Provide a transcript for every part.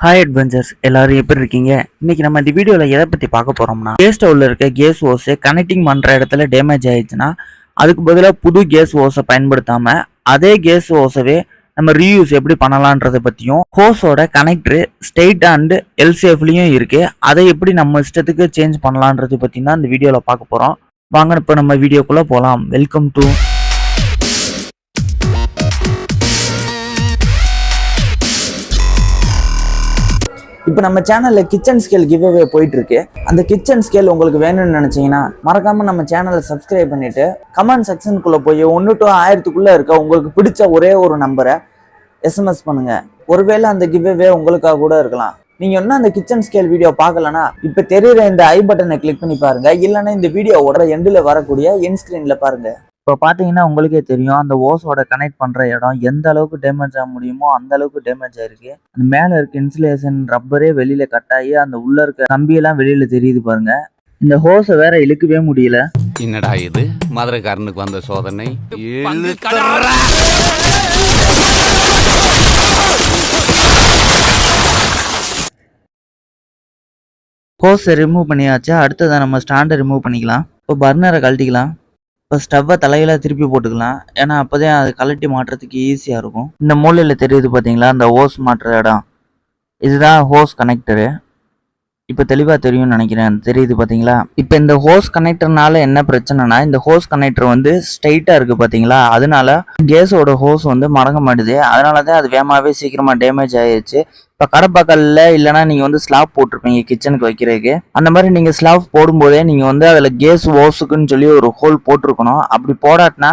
Hi adventures எல்லாரும் எப்படி இருக்கீங்க? இன்னைக்கு நம்ம இந்த வீடியோவில் எதை பற்றி பார்க்க போகிறோம்னா கேஸ் ஸ்டவ்வில் இருக்க கேஸ் ஓஸை கனெக்டிங் பண்ணுற இடத்துல டேமேஜ் ஆயிடுச்சுன்னா அதுக்கு பதிலாக புது கேஸ் ஓஸை பயன்படுத்தாமல் அதே கேஸ் ஓஸவே நம்ம ரீயூஸ் எப்படி பண்ணலான்றதை பற்றியும் ஹோஸோட கனெக்டரு ஸ்டெயிட் அண்ட் எல் இருக்குது அதை எப்படி நம்ம இஷ்டத்துக்கு சேஞ்ச் பண்ணலான்றது பற்றி தான் இந்த வீடியோவில் பார்க்க போகிறோம் வாங்க இப்போ நம்ம வீடியோக்குள்ளே போகலாம் வெல்கம் டு இப்போ நம்ம சேனலில் கிச்சன் ஸ்கேல் கிவ்அவே போயிட்டு இருக்கு அந்த கிச்சன் ஸ்கேல் உங்களுக்கு வேணும்னு நினைச்சீங்கன்னா மறக்காம நம்ம சேனலை சப்ஸ்கிரைப் பண்ணிட்டு கமெண்ட் செக்ஷனுக்குள்ள போய் ஒன்று டு ஆயிரத்துக்குள்ள இருக்க உங்களுக்கு பிடிச்ச ஒரே ஒரு நம்பரை எஸ்எம்எஸ் பண்ணுங்க. ஒருவேளை அந்த கிவ்அவே உங்களுக்காக கூட இருக்கலாம். நீங்க இன்னும் அந்த கிச்சன் ஸ்கேல் வீடியோ பார்க்கலனா இப்ப தெரியுற இந்த ஐ பட்டனை கிளிக் பண்ணி பாருங்க. இல்லைன்னா இந்த வீடியோவோட எண்டில் வரக்கூடிய என் ஸ்கிரீன்ல பாருங்க. இப்போ பார்த்தீங்கன்னா உங்களுக்கே தெரியும் அந்த ஓஸோட கனெக்ட் பண்ணுற இடம் எந்த அளவுக்கு டேமேஜ் ஆக முடியுமோ அந்த அளவுக்கு டேமேஜ் ஆயிருக்கு. அந்த மேலே இருக்க இன்சுலேஷன் ரப்பரே வெளியில கட் ஆகி அந்த உள்ள இருக்க கம்பியெல்லாம் வெளியில தெரியுது பாருங்க. இந்த ஹோஸை வேற இழுக்கவே முடியல. என்னடா இது? மதுரைக்காரனுக்கு வந்த சோதனை. ஹோஸை ரிமூவ் பண்ணியாச்சு. அடுத்ததை நம்ம ஸ்டாண்டை ரிமூவ் பண்ணிக்கலாம். இப்போ பர்னரை கழட்டிக்கலாம். இப்போ ஸ்டவ்வை தலையில திருப்பி போட்டுக்கலாம். ஏன்னா அப்போதான் அது கழட்டி மாட்டுறதுக்கு ஈஸியாக இருக்கும். இந்த மூலையில் தெரியுது பார்த்தீங்களா அந்த ஹோஸ் மாட்டுற இடம். இதுதான் ஹோஸ் கனெக்டரு இப்போ தெளிவாக தெரியும்னு நினைக்கிறேன். தெரியுது பார்த்தீங்களா இப்போ இந்த ஹோஸ் கனெக்டர்னால என்ன பிரச்சனைனா இந்த ஹோஸ் கனெக்டர் வந்து ஸ்ட்ரைட்டாக இருக்குது பார்த்தீங்களா அதனால கேஸோட ஹோஸ் வந்து மடங்க மாட்டுது. அதனால தான் அது வேகமாகவே சீக்கிரமாக டேமேஜ் ஆயிடுச்சு இப்போ கடப்பாக்கல்ல இல்லைன்னா நீங்கள் வந்து ஸ்லாப் போட்டிருப்பீங்க கிச்சனுக்கு வைக்கிறதுக்கு. அந்த மாதிரி நீங்கள் ஸ்லாப் போடும்போதே நீங்கள் வந்து அதில் கேஸ் ஓஸுக்குன்னு சொல்லி ஒரு ஹோல் போட்டிருக்கணும். அப்படி போடாட்டினா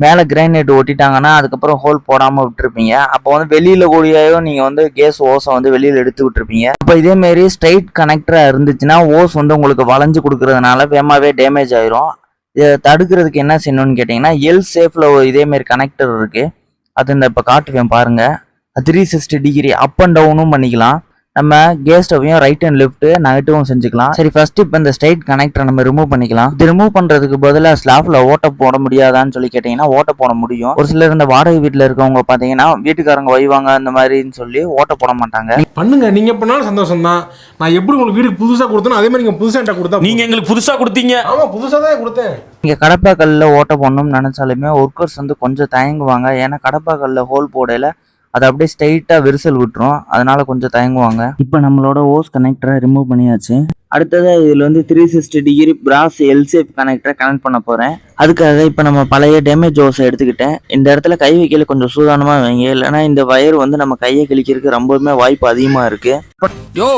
மேலே கிரைனைட் ஒட்டிட்டாங்கன்னா அதுக்கப்புறம் ஹோல் போடாமல் விட்டுருப்பீங்க. அப்போ வந்து வெளியில் கூடியோ நீங்கள் வந்து கேஸ் ஓஸை வந்து வெளியில் எடுத்து விட்டுருப்பீங்க. அப்போ இதேமாரி ஸ்ட்ரைட் கனெக்டராக இருந்துச்சுன்னா ஓஸ் வந்து உங்களுக்கு வளைஞ்சு கொடுக்கறதுனால வேகமாகவே டேமேஜ் ஆயிரும். இதை தடுக்கிறதுக்கு என்ன செய்யணும்னு கேட்டிங்கன்னா எல் சேஃபில் இதேமாரி கனெக்டர் இருக்குது அது இந்த இப்போ காட்டுவேன் பாருங்கள் three sixty degree up and டவுனும் பண்ணிக்கலாம். நம்ம கேஸ் ஸ்டவையும் ரைட் அண்ட் லெஃப்ட் நெகட்டிவும் செஞ்சுக்கலாம். சரி ஃபர்ஸ்ட் இப்போ இந்த ஸ்ட்ரைட் கனெக்டரை நம்ம ரிமூவ் பண்ணிக்கலாம். இது ரிமூவ் பண்றதுக்கு பதிலாக ஸ்லாப்ல ஓட்ட போட முடியாதான்னு சொல்லி கேட்டீங்கன்னா ஓட்ட போட முடியும். ஒரு சிலர் இந்த வாடகை வீட்டில் இருக்கவங்க பார்த்தீங்கன்னா வீட்டுக்காரங்க வைவாங்க அந்த மாதிரின்னு சொல்லி ஓட்ட போட மாட்டாங்க. பண்ணுங்க நீங்க பண்ணாலும் சந்தோஷம் தான் நான் எப்படி உங்களுக்கு வீட்டுக்கு புதுசா கொடுத்தனோ அதே மாதிரி நீங்க புதுசா என்கிட்ட கொடுத்தா நீங்க எங்களுக்கு புதுசா கொடுத்தீங்க. ஆமா புதுசா தான் கொடுத்தேன். இங்கே கடப்பாக்கல்ல ஓட்ட போடணும்னு நினைச்சாலுமே ஒர்க்கர்ஸ் வந்து கொஞ்சம் தயங்குவாங்க. ஏன்னா கடப்பாக்கல்ல ஹோல் போடையில அது அப்படியே ஸ்ட்ரைட்டாக விரிசல் விட்டுரும். அதனால கொஞ்சம் தயங்குவாங்க. இப்போ நம்மளோட ஓஸ் கனெக்டரை ரிமூவ் பண்ணியாச்சு. அடுத்தது இதில் வந்து three sixty degree brass L shape கனெக்டரை connect பண்ண போகிறேன் அதுக்காக இப்போ நம்ம பழைய டேமேஜ் ஓஸை எடுத்துக்கிட்டேன். இந்த இடத்துல கை வைக்கல கொஞ்சம் சூதானமாக வைங்க. இல்லைன்னா இந்த வயர் வந்து நம்ம கையை கிழிக்கிறதுக்கு ரொம்பவுமே வாய்ப்பு அதிகமாக இருக்குது யோ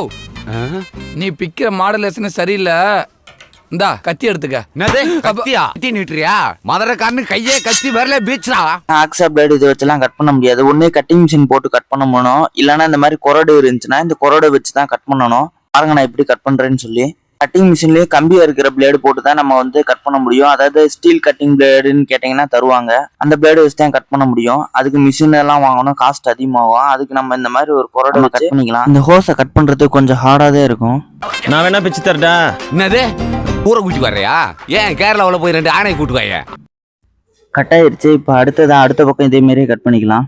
நீ பிக்கிற மாடலேஷன் சரியில்லை. இந்தா கத்தி எடுத்துக்க. என்னது? கத்தியா? கத்தி நீட்டுறியா? மதுரைக்காரனு கையே கத்தி வரல பீச்சா ஆக்ஸா பிளேடு இதை வச்செல்லாம் கட் பண்ண முடியாது. ஒண்ணே கட்டிங் மிஷின் போட்டு கட் பண்ண முடியும். இல்லைன்னா இந்த மாதிரி கொரடு இருந்துச்சுன்னா இந்த கொரடை வச்சு தான் கட் பண்ணணும். பாருங்க நான் எப்படி கட் பண்றேன்னு சொல்லி. கட்டிங் மிஷின்லயே கம்பியா இருக்கிற பிளேடு போட்டு தான் நம்ம வந்து கட் பண்ண முடியும். அதாவது ஸ்டீல் கட்டிங் பிளேடுன்னு கேட்டிங்கன்னா தருவாங்க. அந்த பிளேடு வச்சு தான் கட் பண்ண முடியும். அதுக்கு மிஷின் எல்லாம் வாங்கணும். காஸ்ட் அதிகமாகும். அதுக்கு நம்ம இந்த மாதிரி ஒரு கொரடை கட் பண்ணிக்கலாம். இந்த ஹோஸை கட் பண்றதுக்கு கொஞ்சம் ஹார்டா தான் இருக்கும். நான் வேணா பிச்சு தரட்டா. என்னது? ஊரை கூட்டி வர்றியா? ஏன் கேரளாவில் போய் ரெண்டு ஆணையை கூட்டு வாங்க கட் ஆயிருச்சு இப்போ அடுத்ததான் அடுத்த பக்கம் இதே மாதிரியே கட் பண்ணிக்கலாம்.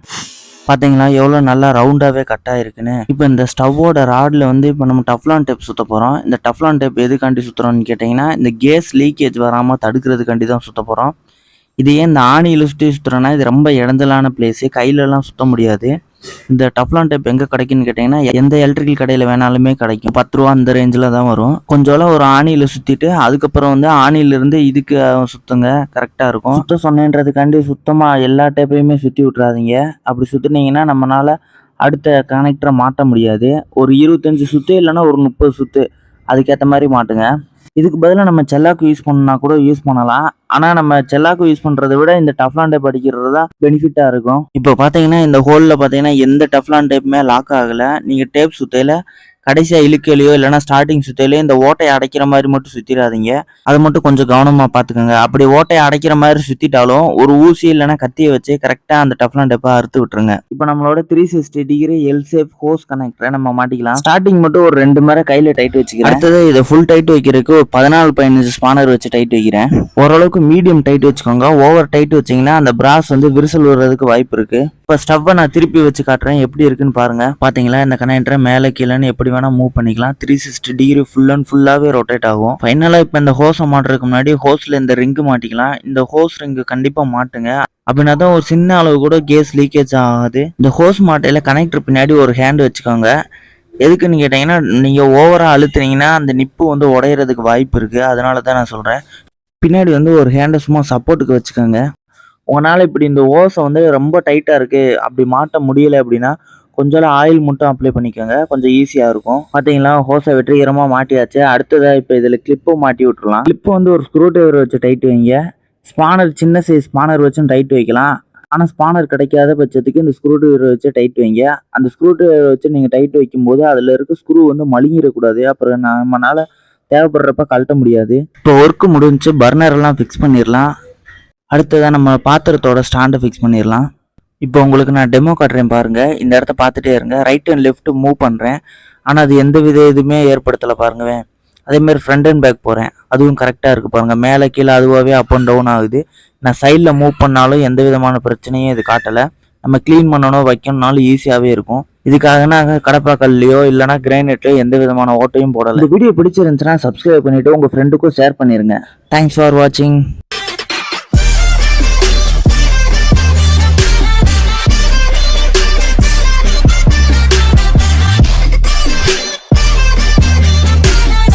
பார்த்தீங்களா எவ்வளோ நல்லா ரவுண்டாகவே கட்டாயிருக்குன்னு இப்போ இந்த ஸ்டவ்வோட ராடில் வந்து இப்போ நம்ம டஃப்லான் டேப் சுற்ற போகிறோம் இந்த டஃப்லான் டேப் எதுக்காண்டி சுற்றுறோம்னு கேட்டிங்கன்னா இந்த கேஸ் லீக்கேஜ் வராமல் தடுக்கிறதுக்காண்டி தான் சுற்ற போகிறோம் இது ஏன் இந்த ஆணியில் சுற்றி சுற்றுறோன்னா இது ரொம்ப இடஞ்சலான பிளேஸு கையிலலாம் சுற்ற முடியாது. இந்த டஃப்லான் டேப் எங்கே கிடைக்குன்னு கேட்டிங்கன்னா எந்த எலக்ட்ரிக்கல் கடையில் வேணாலுமே கிடைக்கும். பத்து ரூபா அந்த ரேஞ்சில் தான் வரும். கொஞ்சம் ஒரு ஆணியில் சுற்றிட்டு அதுக்கப்புறம் வந்து ஆணியிலிருந்து இதுக்கு அஹ், கரெக்டாக இருக்கும். சுத்த சொன்னேன்றதுக்காண்டி சுத்தமாக எல்லா டேப்பையுமே சுற்றி விட்றாதீங்க அப்படி சுற்றுனீங்கன்னா நம்மளால் அடுத்த கனெக்டரை மாட்ட முடியாது. ஒரு இருபத்தஞ்சி சுற்று இல்லைன்னா ஒரு முப்பது சுற்று அதுக்கேற்ற மாதிரி மாட்டுங்க. இதுக்கு பதிலாக நம்ம செல்லாக்கு யூஸ் பண்ணால் கூட யூஸ் பண்ணலாம். ஆனால் நம்ம செல்லாக்கு யூஸ் பண்ணுறதை விட இந்த டஃப்லான் டைப் அடிக்கிறது தான் பெனிஃபிட்டாக இருக்கும். இப்போ பார்த்தீங்கன்னா இந்த ஹோலில் பார்த்தீங்கன்னா எந்த டஃப்லான் டைப்புமே லாக் ஆகலை. நீங்கள் டேப் சுத்தையில் கடைசியாக இழுக்கையிலையோ இல்லைனா ஸ்டார்டிங் சுத்தையிலையோ இந்த ஓட்டையை அடைக்கிற மாதிரி மட்டும் சுற்றிடாதீங்க அதை மட்டும் கொஞ்சம் கவனமாக பார்த்துக்கோங்க. அப்படி ஓட்டையை அடைக்கிற மாதிரி சுற்றிட்டாலும் ஒரு ஊசி இல்லைன்னா கத்தியை வச்சு கரெக்டாக அந்த டஃப்லான் டப்பை அறுத்து விட்டுருங்க. இப்போ நம்மளோட three sixty degree L shape hose கனெக்டரை நம்ம மாட்டிக்கலாம். ஸ்டார்டிங் மட்டும் ஒரு ரெண்டு மரம் கையில் டைட் வச்சுக்கிறேன். அடுத்தது இதை ஃபுல் டைட் வைக்கிறதுக்கு ஒரு பதினாலு பதினஞ்சு ஸ்பானர் வச்சு டைட் வைக்கிறேன். ஓரளவுக்கு மீடியம் டைட் வச்சுக்கோங்க. ஓவர் டைட் வச்சீங்கன்னா அந்த பிராஸ் வந்து விரிசல் வர்றதுக்கு வாய்ப்பு இருக்குது இப்போ ஸ்டவ்வை நான் திருப்பி வச்சு காட்டுறேன். எப்படி இருக்குன்னு பாருங்க. பார்த்தீங்களா? இந்த கனெக்டரை மேலே கீழேன்னு எப்படி வேணால் மூவ் பண்ணிக்கலாம். Three sixty degree full and ஃபுல்லாகவே ரொட்டேட் ஆகும். ஃபைனலாக இப்போ இந்த ஹோஸை மாட்டுறதுக்கு முன்னாடி ஹோஸில் இந்த ரிங்கு மாட்டிக்கலாம். இந்த ஹோஸ் ரிங்கு கண்டிப்பாக மாட்டுங்க. அப்படின்னா தான் ஒரு சின்ன அளவு கூட கேஸ் லீக்கேஜ் ஆகாது. இந்த ஹோஸ் மாட்டையில் கனெக்டர் பின்னாடி ஒரு ஹேண்ட் வச்சுக்கோங்க. எதுக்குன்னு கேட்டிங்கன்னா நீங்கள் ஓவராக அழுத்துனீங்கன்னா அந்த நிப்பு வந்து உடையிறதுக்கு வாய்ப்பு இருக்குது அதனால தான் நான் சொல்கிறேன் பின்னாடி வந்து ஒரு ஹேண்டை சும்மா சப்போர்ட்டுக்கு வச்சுக்கோங்க. உங்களால் இப்படி இந்த ஓஸை வந்து ரொம்ப டைட்டாக இருக்குது அப்படி மாட்ட முடியலை அப்படின்னா கொஞ்சம் ஆயில் மட்டும் அப்ளை பண்ணிக்கோங்க. கொஞ்சம் ஈஸியாக இருக்கும். பார்த்தீங்களா ஹோஸை வெற்றிகரமாக மாட்டியாச்சு. அடுத்ததாக இப்போ இதில் கிளிப்பும் மாட்டி விட்டுறலாம். கிளிப்பு வந்து ஒரு ஸ்க்ரூ டிரைவர் வச்சு டைட் வைங்க. ஸ்பானர் சின்ன சைஸ் ஸ்பானர் வச்சும் டைட் வைக்கலாம். ஆனால் ஸ்பானர் கிடைக்காத பட்சத்துக்கு இந்த ஸ்க்ரூ டிரைவர் வச்சு டைட் வைங்க. அந்த ஸ்க்ரூ டிரைவர் வச்சு நீங்கள் டைட் வைக்கும்போது அதில் இருக்க ஸ்க்ரூ வந்து மழுங்கிடக்கூடாது. அப்புறம் நம்மளால் தேவைப்படுறப்ப கழட்ட முடியாது. இப்போ ஒர்க்கு முடிஞ்சு பர்னர் எல்லாம் ஃபிக்ஸ் பண்ணிடலாம். அடுத்ததாக நம்ம பாத்திரத்தோட ஸ்டாண்டை ஃபிக்ஸ் பண்ணிடலாம். இப்போ உங்களுக்கு நான் டெமோ காட்டுறேன் பாருங்க. இந்த இடத்த பார்த்துட்டே இருங்க. ரைட் அண்ட் லெஃப்ட் மூவ் பண்ணுறேன் ஆனால் அது எந்த வித இதுவுமே ஏற்படுத்தலை பாருங்க. அதே மாதிரி ஃப்ரண்ட் அண்ட் பேக் போகிறேன் அதுவும் கரெக்டாக இருக்குது பாருங்கள் மேலே கீழே அதுவாகவே அப் அண்ட் டவுன் ஆகுது. நான் சைடில் மூவ் பண்ணாலும் எந்த விதமான பிரச்சனையும் இது காட்டலை. நம்ம க்ளீன் பண்ணணும் வைக்கணும்னாலும் ஈஸியாகவே இருக்கும். இதுக்காக நாங்கள் கடப்பாக்கல்லையோ இல்லைனா கிரைனட்லையோ எந்த விதமான ஓட்டையும் போடலை. இந்த வீடியோ பிடிச்சிருந்துச்சுன்னா சப்ஸ்கிரைப் பண்ணிவிட்டு உங்கள் ஃப்ரெண்டுக்கும் ஷேர் பண்ணிடுங்க தேங்க்ஸ் ஃபார் வாட்சிங்